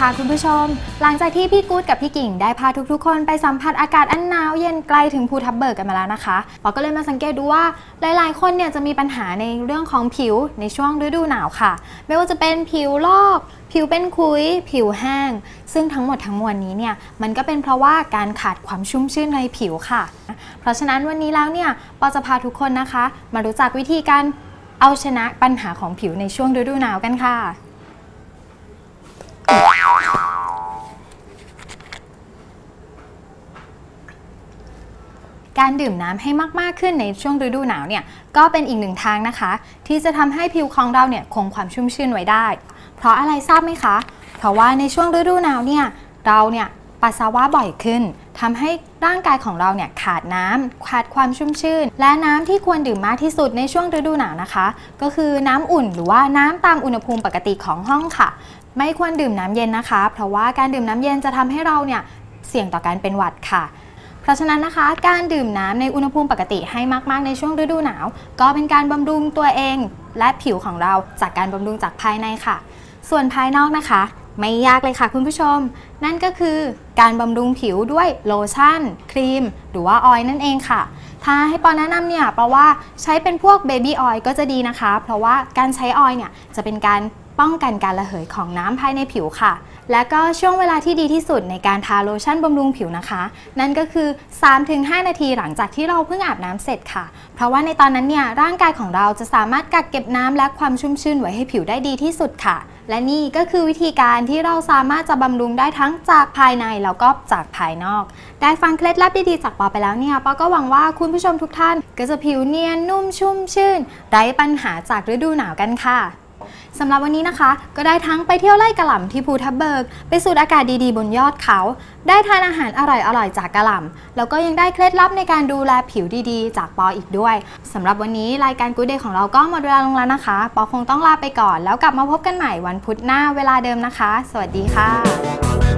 ค่ะคุณผู้ชม หลังจากที่พี่กู๊ดกับพี่กิ่ง ได้พาทุกๆ คนไปสัมผัสอากาศอันหนาวเย็นไกลถึงภูทับเบิกกันมาแล้วนะคะปอก็เลยมาสังเกตดูว่าหลายๆ คนเนี่ยจะมีปัญหาในเรื่องของผิวในช่วงฤดูหนาวค่ะ ไม่ว่าจะเป็นผิวลอก ผิวเป็นคุย ผิวแห้ง ซึ่งทั้งหมดทั้งมวลนี้เนี่ยมันก็เป็นเพราะว่าการขาดความชุ่มชื่นในผิวค่ะ เพราะฉะนั้นวันนี้แล้วเนี่ยปอจะพาทุกคนนะคะ มารู้จักวิธีการเอาชนะปัญหาของผิวในช่วงฤดูหนาวกันค่ะ การดื่มน้ำให้มากๆขึ้นในช่วงฤดูหนาวเนี่ยก็เป็นอีกหนึ่งทางนะคะ ที่จะทำให้ผิวของเราเนี่ยคงความชุ่มชื่นไว้ได้ เพราะอะไรทราบไหมคะ เพราะว่าในช่วงฤดูหนาวเนี่ยเราเนี่ยปัสสาวะบ่อยขึ้นทำให้ร่างกายของเราเนี่ยขาดน้ำขาดความชุ่มชื่น และน้ำที่ควรดื่มมากที่สุดในช่วงฤดูหนาวนะคะ ก็คือน้ำอุ่นหรือว่าน้ำตามอุณหภูมิปกติของห้องค่ะ ไม่ควรดื่มน้ำเย็นนะคะ เพราะว่าการดื่มน้ำเย็นจะทำให้เราเนี่ยเสี่ยงต่อการเป็นหวัดค่ะ เพราะฉะนั้นนะคะ การดื่มน้ำในอุณหภูมิปกติให้มากๆในช่วงฤดูหนาว ก็เป็นการบำรุงตัวเอง และผิวของเราจากการบำรุงจากภายในค่ะ ส่วนภายนอกนะคะ ไม่ยากเลยค่ะคุณผู้ชม นั่นก็คือการบำรุงผิวด้วยโลชั่น ครีม หรือว่าออยล์นั่นเองค่ะถ้าให้ปอแนะนำเนี่ยเพราะว่าใช้เป็นพวกเบบี้ออยล์ก็จะดีนะคะ เพราะว่าการใช้ออยล์เนี่ยจะเป็นการ ป้องกันการระเหยของน้ำภายในผิวค่ะ และก็ช่วงเวลาที่ดีที่สุดในการทาโลชั่นบำรุงผิวนะคะ นั่นก็คือ 3-5 นาทีหลังจากที่เราเพิ่งอาบน้ำเสร็จค่ะ เพราะว่าในตอนนั้นเนี่ยร่างกายของเราจะสามารถกักเก็บน้ำและความชุ่มชื่นไว้ให้ผิวได้ดีที่สุดค่ะ และนี่ก็คือวิธีการที่เราสามารถจะบำรุงได้ทั้งจากภายในแล้วก็จากภายนอก ได้ฟังเคล็ดลับดีๆจากปอไปแล้วเนี่ยปอก็หวังว่าคุณผู้ชมทุกท่าน ก็จะผิวเนียนนุ่มชุ่มชื่นไร้ปัญหาจากฤดูหนาวกันค่ะ สำหรับวันนี้นะคะ ก็ได้ทั้งไปเที่ยวไล่กระหล่ำที่ภูทับเบิก ไปสูดอากาศดีๆ บนยอดเขา ได้ทานอาหารอร่อยๆ จากกระหล่ำแล้วก็ยังได้เคล็ดลับในการดูแลผิวดีๆ จากปออีกด้วยสำหรับวันนี้รายการกู๊ดเดย์ของเราก็หมดเวลาลงแล้วนะคะ ปอคงต้องลาไปก่อน แล้วกลับมาพบกันใหม่วันพุธหน้าเวลาเดิมนะคะ สวัสดีค่ะ